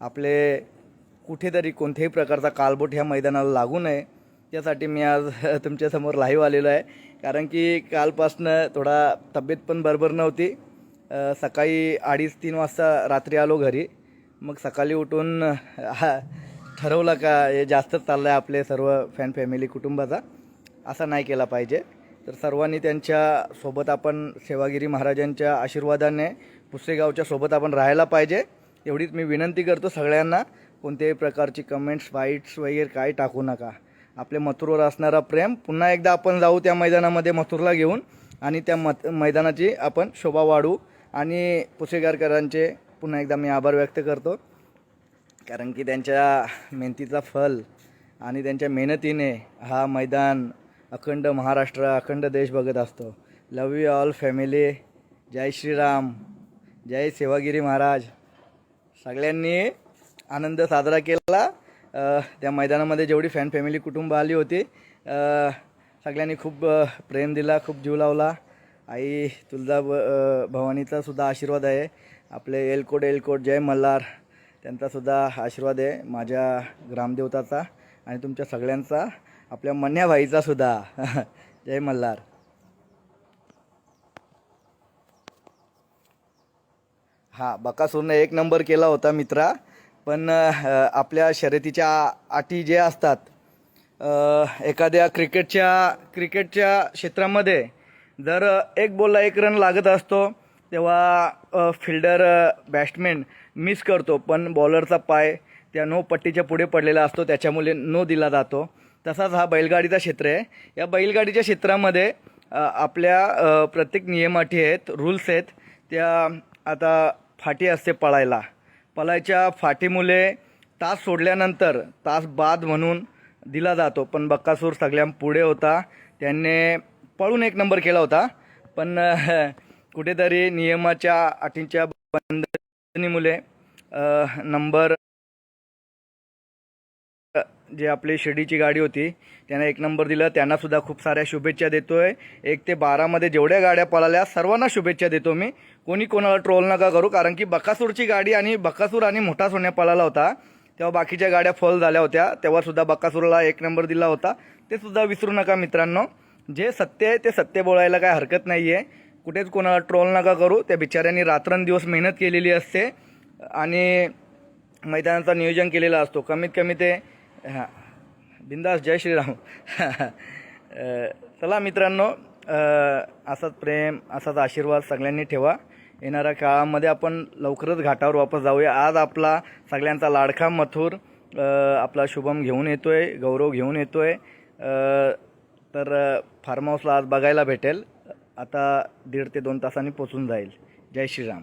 आपले कुठेतरी कोणत्याही प्रकारचा कालबोट ह्या मैदानाला लागू नये. त्यासाठी मी आज तुमच्यासमोर लाईव्ह आलेलो आहे. कारण की कालपासनं थोडा तब्येत पण बरोबर नव्हती. सकाळी अडीच तीन वाजता रात्री आलो घरी. मग सकाळी उठून हा, ठरवलं का हे जास्तच चाललं आहे आपले सर्व फॅन फॅमिली कुटुंबाचा. असा नाही केला पाहिजे. तर सर्वांनी त्यांच्यासोबत आपण सेवागिरी महाराजांच्या आशीर्वादाने पुसेगावच्या सोबत आपण राहायला पाहिजे. एवढीच मी विनंती करतो सगळ्यांना कोणत्याही प्रकारची कमेंट्स वाईट्स वगैरे काय टाकू नका. आपल्या मथुरवर असणारा प्रेम पुन्हा एकदा आपण जाऊ त्या मैदानामध्ये मथुरला घेऊन आणि त्या मत मैदानाची आपण शोभा वाढू आणि पुसेगारकरांचे पुन्हा एकदा मी आभार व्यक्त करतो. कारण की त्यांच्या मेहनतीचा फल आणि त्यांच्या मेहनतीने हा मैदान अखंड महाराष्ट्र अखंड देश बघत असतो. लव यू ऑल फॅमिली जय श्रीराम. जय सेवागिरी महाराज. सगळ्यांनी आनंद साजरा केला. त्या मैदानामध्ये जेवढी फॅन फॅमिली कुटुंब आली होती सगळ्यांनी खूप प्रेम दिला खूप जीव लावला. आई तुळजा भवानीचा सुद्धा आशीर्वाद आहे. आपले एलकोट एलकोट जय मल्हार त्यांचासुद्धा आशीर्वाद आहे माझ्या ग्रामदेवताचा आणि तुमच्या सगळ्यांचा आपल्या मन्या भाईचासुद्धा जय मल्हार. हां बकासूरने एक नंबर केला होता मित्रा. पण आपल्या शर्यतीच्या अटी जे असतात एखाद्या क्रिकेटच्या क्रिकेटच्या क्षेत्रामध्ये जर एक बॉलला एक रन लागत असतो तेव्हा फिल्डर बॅट्समॅन मिस करतो. पण बॉलरचा पाय त्या नो पट्टीच्या पुढे पडलेला असतो त्याच्यामुळे नो दिला जातो. तसाच हा बैलगाडीचा क्षेत्र आहे. या बैलगाडीच्या क्षेत्रामध्ये आपल्या प्रत्येक नियमाठी आहेत रूल्स आहेत. त्या आता फाटी असते पळायला. पळायच्या फाटीमुळे तास सोडल्यानंतर तास बाद म्हणून दिला जातो. पण बक्कासूर सगळ्या पुढे होता. त्याने पळून एक नंबर केला होता. पण कुठेतरी नियमाच्या अटींच्या बंधनीमुळे नंबर जे आपली शिर्डीची गाडी होती त्यांना एक नंबर दिला. त्यांनासुद्धा खूप साऱ्या शुभेच्छा देतो आहे एक ते बारामध्ये जेवढ्या गाड्या पळाल्या सर्वांना शुभेच्छा देतो मी. कोणी कोणाला ट्रोल नका करू कारण की बकासूरची गाडी आणि बकासूर आणि मोठा सोन्या पळाला होता. तेव्हा बाकीच्या गाड्या फॉल झाल्या होत्या. तेव्हासुद्धा बकासूरला एक नंबर दिला होता. ते सुद्धा विसरू नका मित्रांनो. जे सत्य आहे ते सत्य बोलायला काय हरकत नाही आहे कुठेच कोणाला ट्रोल नका करू. त्या बिचाऱ्यांनी रात्रंदिवस मेहनत केलेली असते. आणि मैदानाचं नियोजन केलेलं असतो. कमीत कमी ते हां. बिंदास जय श्रीराम. चला मित्रांनो असाच प्रेम असाच आशीर्वाद सगळ्यांनी ठेवा. येणाऱ्या काळामध्ये आपण लवकरच घाटावर वापस जाऊया. आज आपला सगळ्यांचा लाडका मथुर आपला शुभम घेऊन येतो आहे गौरव घेऊन येतो आहे तर फार्म हाऊसला आज बघायला भेटेल. आता दीड ते दोन तासांनी पोचून जाईल. जय श्रीराम.